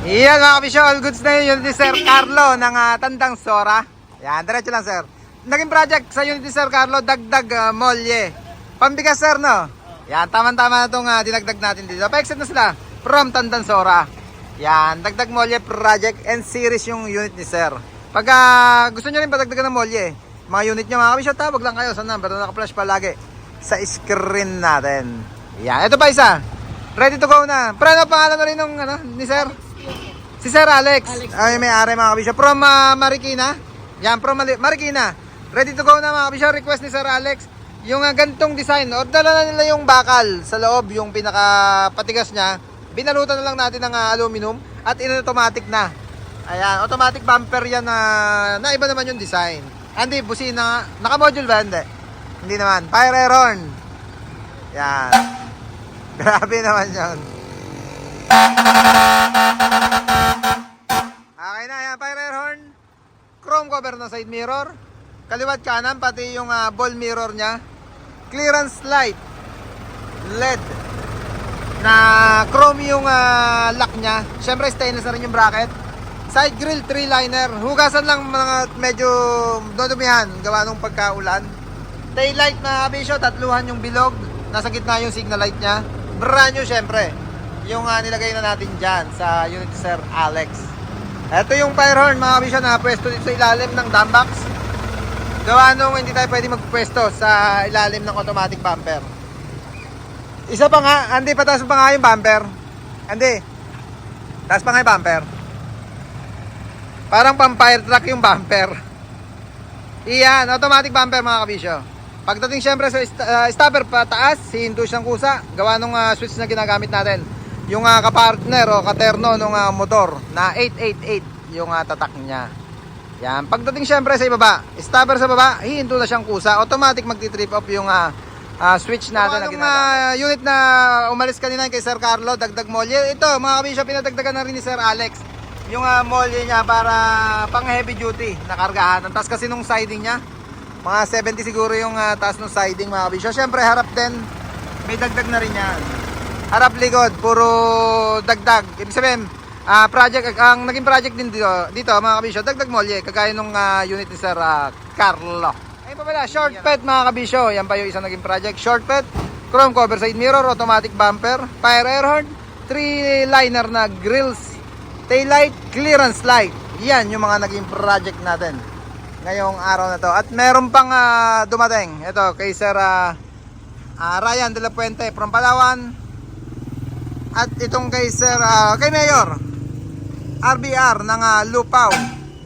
Iyan mga all goods na yun. Unity Sir Carlo ng ah, Tandang Sora. Yan, diretso lang sir. Naging project sa Unity Sir Carlo, dagdag ah, molye. Pambigas sir, no? Yan, tama-tama na itong ah, dinagdag natin dito. Pa-exit na sila from Tandang Sora. Yan, dagdag molye project and series yung unit ni sir. Pag ah, gusto nyo rin padagdagan ng molye, mga unit nyo mga kabisyo, tawag lang kayo sa number na naka-flash palagi sa screen natin. Yan, ito pa isa. Ready to go na. Pero ano pangalan na rin nung ano, ni sir? Si Sir Alex. Ay, may ari mga kabisyo. From ah, Marikina. Yan, from Mali- Marikina. Ready to go na mga kabisyo. Request ni Sir Alex. Yung uh, ganitong design. Or dala na nila yung bakal sa loob. Yung pinaka patigas niya. Binalutan na lang natin ng ah, aluminum. At in-automatic na. Ayan, automatic bumper yan na na iba naman yung design. Andy, busina. Naka-module ba? Hindi. Hindi naman. Fire air horn. Yan. Grabe naman yun. Okay na, yan. Fire air horn. Chrome cover na side mirror. Kaliwat kanan, pati yung ah, ball mirror niya. Clearance light. LED. Na chrome yung ah, lock niya. Siyempre, stainless na rin yung bracket. Side grill, 3 liner. Hugasan lang mga medyo dodumihan. Gawa nung pagkaulan. Tail light na abisyo, tatluhan yung bilog. Nasa gitna yung signal light niya. Brand new syempre. Yung ah, nilagay na natin dyan sa unit Sir Alex. Ito yung fire horn mga kabisyo na pwesto dito sa ilalim ng dump box. Gawa nung hindi tayo pwede magpwesto sa ilalim ng automatic bumper. Isa pa nga, Andy, pataas pa nga yung bumper. Andy, taas pa nga yung bumper. Parang pang fire truck yung bumper. Iyan, automatic bumper mga kabisyo. Pagdating syempre sa st- uh, stopper pataas, hihinto siyang kusa. Gawa nung uh, switch na ginagamit natin. Yung uh, kapartner o katerno nung uh, motor na 888 yung uh, tatak niya. Yan, pagdating syempre sa ibaba, stopper sa baba, hihinto na siyang kusa. Automatic magti-trip off yung uh, uh, switch natin na ginagamit. unit na umalis kanina kay Sir Carlo, dagdag molye. Ito, mga kabisyo, pinadagdagan na rin ni Sir Alex yung uh, molye niya para pang heavy duty na kargahan. Ang taas kasi nung siding niya, mga 70 siguro yung uh, taas ng siding mga kabisyo. Siyempre harap din, may dagdag na rin yan. Harap likod, puro dagdag. Ibig sabihin, ah, project, ang naging project din dito, dito mga kabisyo, dagdag molye, kagaya nung ah, unit ni Sir ah, Carlo. Ayun pa pala, short pet mga kabisyo. Yan pa yung isang naging project. Short pet, chrome cover side mirror, automatic bumper, fire air horn, 3 liner na grills, taillight, clearance light. Yan yung mga naging project natin ngayong araw na to. At meron pang ah, dumating. Ito kay Sir ah, ah, Ryan de la Puente from Palawan. At itong kay Sir ah, kay Mayor RBR ng ah, Lupao,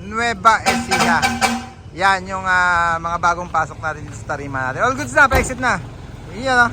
Nueva Ecija. Yan yung ah, mga bagong pasok natin sa tarima natin. All goods na, pa-exit na. Yan ah.